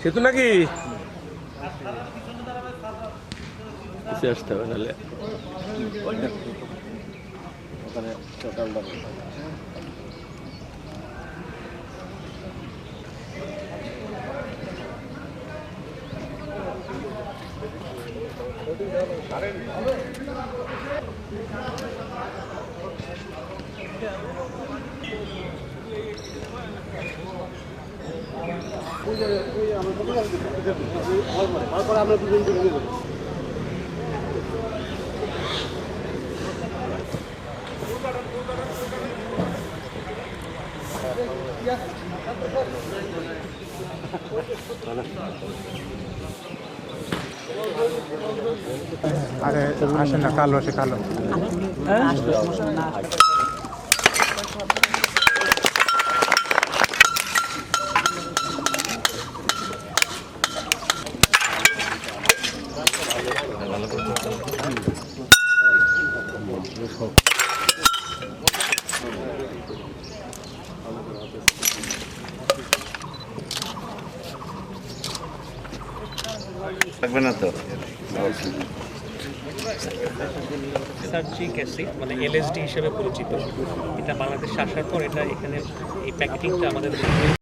সেতু নাকি? আসতে হবে নাহলে। ওখানে টোটালটা আরে আসেন না কালো আসে কালো থাকবে না তো? সার্জিক অ্যাসিড মানে এলএসডি হিসেবে পরিচিত। এটা বাংলাদেশে আসার পর এটা এখানে এই প্যাকেটিংটা আমাদের